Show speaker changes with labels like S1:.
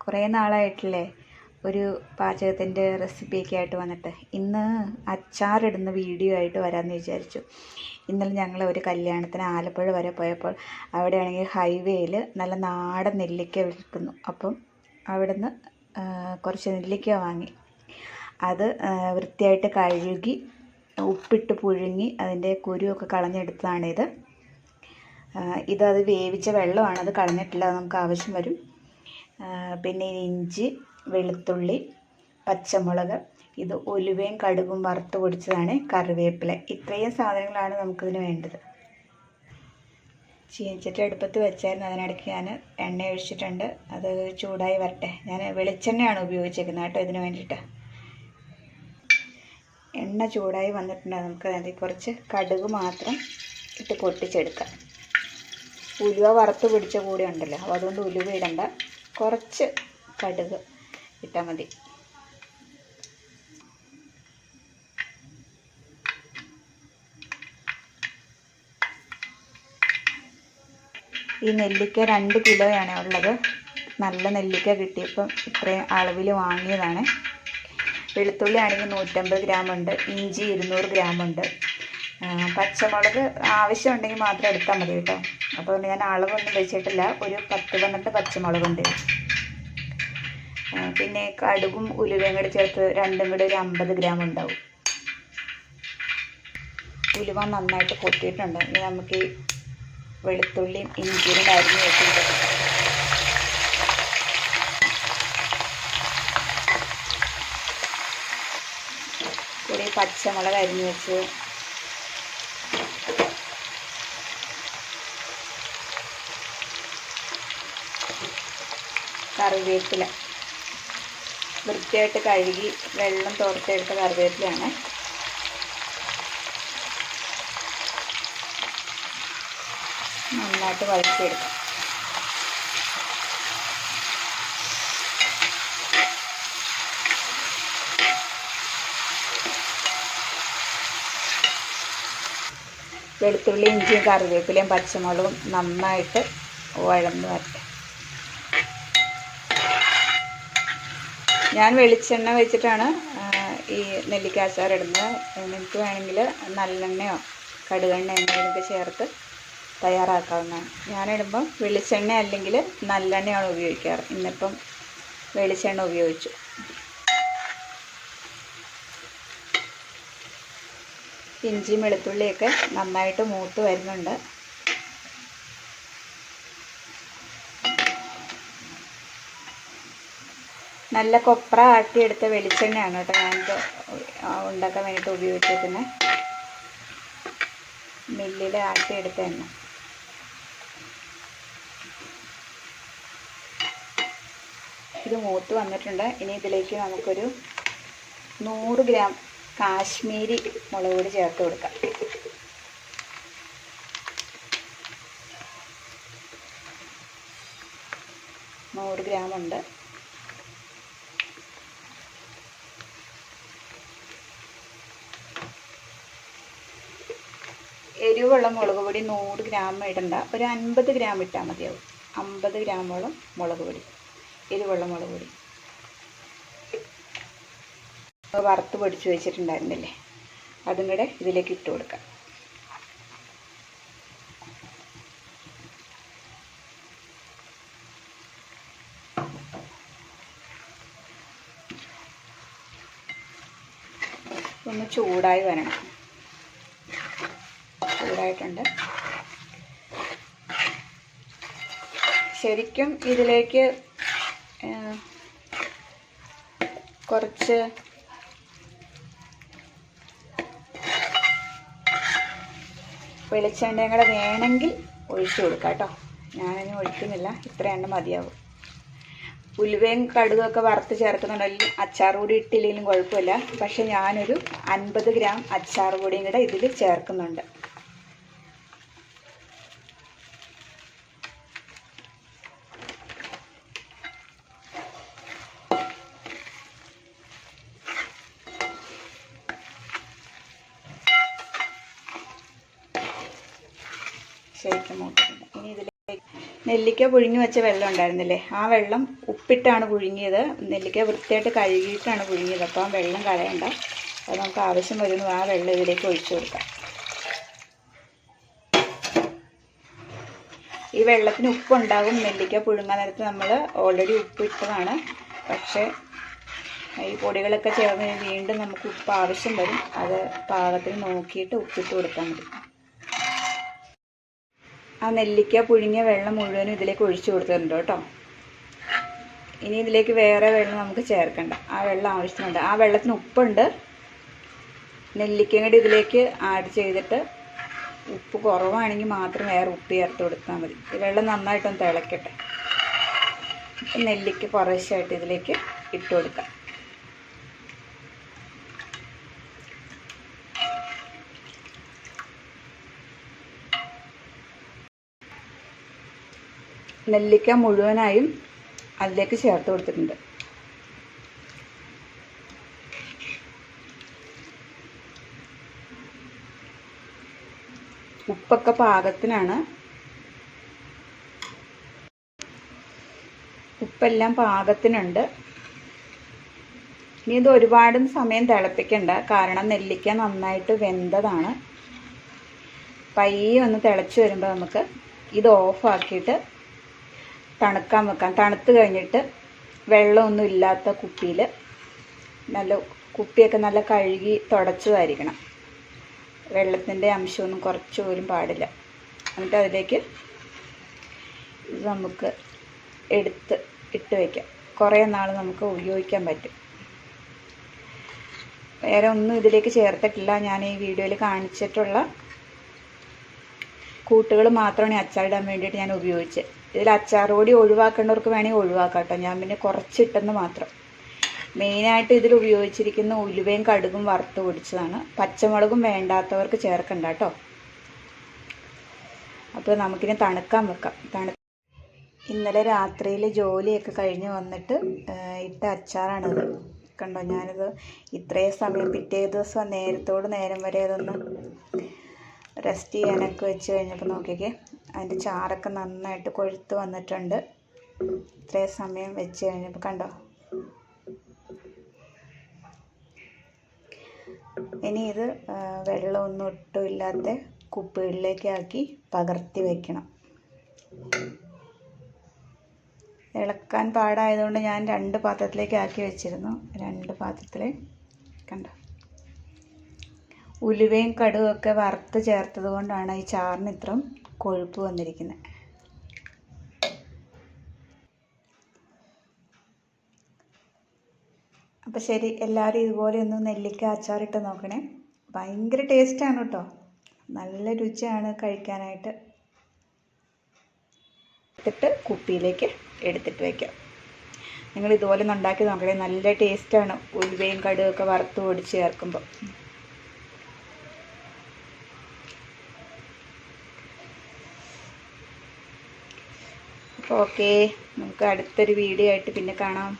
S1: കുറേ നാളായിട്ടില്ലേ ഒരു പാചകത്തിന്റെ റെസിപ്പിയൊക്കെ ആയിട്ട് വന്നിട്ട്. ഇന്ന് അച്ചാറിടുന്ന വീഡിയോ ആയിട്ട് വരാമെന്ന് വിചാരിച്ചു. ഇന്നലെ ഞങ്ങൾ ഒരു കല്യാണത്തിന് ആലപ്പുഴ വരെ പോയപ്പോൾ അവിടെയാണെങ്കിൽ ഹൈവേയിൽ നല്ല നാടൻ നെല്ലിക്ക വിൽക്കുന്നു. അപ്പം അവിടുന്ന് കുറച്ച് നെല്ലിക്ക വാങ്ങി. അത് വൃത്തിയായിട്ട് കഴുകി ഉപ്പിട്ട് പുഴുങ്ങി അതിന്റെ കുരുവൊക്കെ കളഞ്ഞെടുത്തതാണിത്. ഇതത് വേവിച്ച വെള്ളമാണ്. അത് കളഞ്ഞിട്ടില്ല നമുക്ക് ആവശ്യം വരും. പിന്നെ ഇഞ്ചി വെളുത്തുള്ളി പച്ചമുളക് ഇത് ഉലുവയും കടുകും വറുത്ത് പൊടിച്ചതാണ് കറിവേപ്പില. ഇത്രയും സാധനങ്ങളാണ് നമുക്കിതിന് വേണ്ടത്. ചീനിച്ചിട്ട് അടുപ്പത്ത് വെച്ചായിരുന്നു. അതിനിടയ്ക്ക് ഞാൻ എണ്ണ ഒഴിച്ചിട്ടുണ്ട്. അത് ചൂടായി വരട്ടെ. ഞാൻ വെളിച്ചെണ്ണയാണ് ഉപയോഗിച്ചേക്കുന്നത് കേട്ടോ ഇതിന് വേണ്ടിയിട്ട്. എണ്ണ ചൂടായി വന്നിട്ടുണ്ട്. നമുക്ക് അതിൽ കുറച്ച് കടുക് മാത്രം ഇട്ട് പൊട്ടിച്ചെടുക്കാം. ഉലുവ വറുത്ത് പിടിച്ച കൂടെ ഉണ്ടല്ലോ. അപ്പോൾ അതുകൊണ്ട് ഉലുവ ഇടണ്ട. കുറച്ച് കടുക് ഇട്ടാൽ മതി. ഈ നെല്ലിക്ക രണ്ട് കിലോയാണ് ഉള്ളത്. നല്ല നെല്ലിക്ക കിട്ടിയപ്പം ഇത്രയും അളവിൽ വാങ്ങിയതാണ്. വെളുത്തുള്ളി ആണെങ്കിൽ നൂറ്റമ്പത് ഗ്രാമുണ്ട് ഇഞ്ചി ഇരുന്നൂറ് ഗ്രാമുണ്ട് പച്ചമുളക് ആവശ്യമുണ്ടെങ്കിൽ മാത്രം എടുത്താൽ മതി കേട്ടോ. അപ്പോൾ ഞാൻ അളവൊന്നും വെച്ചിട്ടില്ല. ഒരു പത്ത് പന്ത്രണ്ട് പച്ചമുളകുണ്ട്. പിന്നെ കടുകും ഉലുവയും കൂടി ചേർത്ത് രണ്ടും കൂടി ഒരു അമ്പത് ഗ്രാം ഉണ്ടാവും. ഉലുവ നന്നായിട്ട് പൊട്ടിയിട്ടുണ്ട്. ഇനി നമുക്ക് വെളുത്തുള്ളിയും ഇഞ്ചിയും അരിഞ്ഞ് വെച്ചിട്ടുണ്ട്. കൂടി പച്ചമുളക് അരിഞ്ഞ് വെച്ച് കറിവേപ്പില. വൃത്തിയായിട്ട് കഴുകി വെള്ളം തോർത്തെടുത്ത കറിവേപ്പിലയാണ്. നന്നായിട്ട് വഴറ്റിയെടുക്കാം. വെളുത്തുള്ളി ഇഞ്ചിയും കറിവേപ്പിലയും പച്ചമുളകും നന്നായിട്ട് വഴന്ന് വരട്ടെ. ഞാൻ വെളിച്ചെണ്ണ വെച്ചിട്ടാണ് ഈ നെല്ലിക്ക അച്ചാർ ഇടുന്നത്. നിങ്ങൾക്ക് വേണമെങ്കിൽ നല്ലെണ്ണയോ കടുകെണ്ണ എന്തെങ്കിലുമൊക്കെ ചേർത്ത് തയ്യാറാക്കാവുന്നതാണ്. ഞാനിടുമ്പം വെളിച്ചെണ്ണ അല്ലെങ്കിൽ നല്ലെണ്ണയാണ് ഉപയോഗിക്കാറ്. ഇന്നിപ്പം വെളിച്ചെണ്ണ ഉപയോഗിച്ചു. ഇഞ്ചിയും വെളുത്തുള്ളിയൊക്കെ നന്നായിട്ട് മൂത്ത് വരുന്നുണ്ട്. നല്ല കൊപ്ര ആട്ടിയെടുത്ത വെളിച്ചെണ്ണയാണ് കേട്ടോ ഞാനിത് ഉണ്ടാക്കാൻ വേണ്ടിയിട്ട് ഉപയോഗിച്ചിരിക്കുന്നത് മില്ലിൽ ആട്ടിയെടുത്ത എണ്ണ. ഇത് മൂത്ത് വന്നിട്ടുണ്ട്. ഇനി ഇതിലേക്ക് നമുക്കൊരു നൂറ് ഗ്രാം കാശ്മീരി മുളക് പൊടി ചേർത്ത് കൊടുക്കാം. നൂറ് ഗ്രാം ഉണ്ട് എരിവുള്ള മുളക് പൊടി നൂറ് ഗ്രാം ഇടണ്ട. ഒരു അൻപത് ഗ്രാം ഇട്ടാൽ മതിയാവും. അമ്പത് ഗ്രാമോളം മുളക് പൊടി. എരിവുള്ള മുളക് പൊടി. വറുത്ത് പൊടിച്ച് വെച്ചിട്ടുണ്ടായിരുന്നില്ലേ? അതും കൂടെ ഇതിലേക്ക് ഇട്ട് കൊടുക്കാം. ഒന്ന് ചൂടായി വരണം. ചൂടായിട്ടുണ്ട്. ശരിക്കും ഇതിലേക്ക് കുറച്ച് വെളിച്ചെണ്ണയും കൂടെ വേണമെങ്കിൽ ഒഴിച്ചു കൊടുക്കാം കേട്ടോ. ഞാനതിന് ഒഴിക്കുന്നില്ല. ഇത്ര എണ്ണ മതിയാവും. ഉലുവയും കടുകൊക്കെ വറുത്ത് ചേർക്കുന്നുണ്ടെങ്കിൽ അച്ചാർ കൂടി ഇട്ടില്ലെങ്കിലും കുഴപ്പമില്ല. പക്ഷെ ഞാനൊരു അൻപത് ഗ്രാം അച്ചാർ പൊടിയും കൂടെ ഇതിൽ ചേർക്കുന്നുണ്ട്. ശരിക്കും മൂട്ടിട്ടുണ്ട് ഇനി ഇതിലേക്ക് നെല്ലിക്ക പുഴുങ്ങി വെച്ച വെള്ളം ഉണ്ടായിരുന്നില്ലേ? ആ വെള്ളം ഉപ്പിട്ടാണ് പുഴുങ്ങിയത്. നെല്ലിക്ക വൃത്തിയായിട്ട് കഴുകിയിട്ടാണ് പുഴുങ്ങിയത്. അപ്പോൾ ആ വെള്ളം കളയണ്ട. അപ്പോൾ നമുക്ക് ആവശ്യം വരുന്നു ആ വെള്ളം ഇതിലേക്ക് ഒഴിച്ചു കൊടുക്കാം. ഈ വെള്ളത്തിന് ഉപ്പുണ്ടാകും നെല്ലിക്ക പുഴുങ്ങാൻ നേരത്ത് നമ്മൾ ഓൾറെഡി ഉപ്പിട്ടതാണ് പക്ഷേ ഈ പൊടികളൊക്കെ ചേർന്ന് വീണ്ടും നമുക്ക് ഉപ്പ് ആവശ്യം വരും. അത് പാകത്തിന് നോക്കിയിട്ട് ഉപ്പിട്ട് കൊടുത്താൽ മതി. ആ നെല്ലിക്ക പുഴുങ്ങിയ വെള്ളം മുഴുവനും ഇതിലേക്ക് ഒഴിച്ചു കൊടുത്തിട്ടുണ്ട് കേട്ടോ. ഇനി ഇതിലേക്ക് വേറെ വെള്ളം നമുക്ക് ചേർക്കണ്ട. ആ വെള്ളം ആവശ്യത്തിനുണ്ട്. ആ വെള്ളത്തിന് ഉപ്പുണ്ട്. നെല്ലിക്കയും കൂടി ഇതിലേക്ക് ആഡ് ചെയ്തിട്ട് ഉപ്പ് കുറവാണെങ്കിൽ മാത്രം വേറെ ഉപ്പ് ചേർത്ത് കൊടുത്താൽ മതി. വെള്ളം നന്നായിട്ടൊന്ന് തിളക്കട്ടെ. നെല്ലിക്ക കുറേശ്ശായിട്ട് ഇതിലേക്ക് ഇട്ട് കൊടുക്കാം. നെല്ലിക്ക മുഴുവനായും അതിലേക്ക് ചേർത്ത് കൊടുത്തിട്ടുണ്ട്. ഉപ്പൊക്കെ പാകത്തിനാണ്. ഉപ്പെല്ലാം പാകത്തിനുണ്ട്. ഇനി ഇത് ഒരുപാടും സമയം തിളപ്പിക്കണ്ട. കാരണം നെല്ലിക്ക നന്നായിട്ട് വെന്തതാണ്. പയ്യെ ഒന്ന് തിളച്ച് വരുമ്പോൾ നമുക്ക് ഇത് ഓഫാക്കിയിട്ട് തണുക്കാൻ വെക്കാം. തണുത്ത് കഴിഞ്ഞിട്ട് വെള്ളമൊന്നും ഇല്ലാത്ത കുപ്പിയിൽ നല്ല കുപ്പിയൊക്കെ നല്ല കഴുകി തുടച്ചതായിരിക്കണം. വെള്ളത്തിന്റെ അംശമൊന്നും കുറച്ച് പോലും പാടില്ല. എന്നിട്ട് അതിലേക്ക് ഇത് നമുക്ക് എടുത്ത് ഇട്ട് വയ്ക്കാം കുറേ നാൾ നമുക്ക് ഉപയോഗിക്കാൻ പറ്റും. വേറെ ഒന്നും ഇതിലേക്ക് ചേർത്തിട്ടില്ല. ഞാൻ ഈ വീഡിയോയിൽ കാണിച്ചിട്ടുള്ള കൂട്ടുകൾ മാത്രമാണ് അച്ചാറിടാൻ വേണ്ടിയിട്ട് ഞാൻ ഉപയോഗിച്ചത്. ഇതിൽ അച്ചാർ പൊടി ഒഴിവാക്കേണ്ടവർക്ക് വേണമെങ്കിൽ ഒഴിവാക്കാം കേട്ടോ. ഞാൻ പിന്നെ കുറച്ചിട്ടെന്ന് മാത്രം. മെയിനായിട്ട് ഇതിൽ ഉപയോഗിച്ചിരിക്കുന്ന ഉലുവയും കടുകും വറുത്ത് പൊടിച്ചതാണ്. പച്ചമുളകും വേണ്ടാത്തവർക്ക് ചേർക്കണ്ട കേട്ടോ. അപ്പോൾ നമുക്കിനി തണുക്കാൻ വെക്കാം. തണു ഇന്നലെ രാത്രിയിൽ ജോലിയൊക്കെ കഴിഞ്ഞ് വന്നിട്ട് ഇട്ട അച്ചാറാണിത് കണ്ടോ? ഞാനിത് ഇത്രയും സമയം പിറ്റേ ദിവസം നേരത്തോട് നേരം വരെ അതൊന്ന് റെസ്റ്റ് ചെയ്യാനൊക്കെ വെച്ച് കഴിഞ്ഞപ്പോൾ നോക്കിക്കേ. അതിന്റെ ചാറൊക്കെ നന്നായിട്ട് കൊഴുത്ത് വന്നിട്ടുണ്ട്. ഇത്രയും സമയം വെച്ച് കഴിഞ്ഞപ്പോൾ കണ്ടോ? ഇനി ഇത് വെള്ളമൊന്നും ഒട്ടും ഇല്ലാത്ത കുപ്പികളിലേക്കാക്കി പകർത്തി വയ്ക്കണം ഇളക്കാൻ പാടായതുകൊണ്ട് ഞാൻ രണ്ട് പാത്രത്തിലേക്ക് ആക്കി വെച്ചിരുന്നു. രണ്ട് പാത്രത്തിൽ കണ്ട? ഉലുവയും കടുകൊക്കെ വറുത്ത് ചേർത്തത് കൊണ്ടാണ് ഈ ചാറിന് ഇത്രയും കൊഴുപ്പ് വന്നിരിക്കുന്നത് അപ്പോൾ ശരി എല്ലാവരും ഇതുപോലെ ഒന്ന് നെല്ലിക്ക അച്ചാറിട്ട് നോക്കണേ. ഭയങ്കര ടേസ്റ്റാണ് കേട്ടോ നല്ല രുചിയാണ് കഴിക്കാനായിട്ട്. എടുത്തിട്ട് കുപ്പിയിലേക്ക് എടുത്തിട്ട് വയ്ക്കാം നിങ്ങൾ ഇതുപോലെ ഒന്ന് ഉണ്ടാക്കി നോക്കണേ. നല്ല ടേസ്റ്റാണ് ഉലുവയും കടുകൊക്കെ വറുത്ത് പൊടിച്ച് ചേർക്കുമ്പോൾ അപ്പോൾ ഓക്കെ. നമുക്ക് അടുത്തൊരു വീഡിയോ ആയിട്ട് പിന്നെ കാണാം.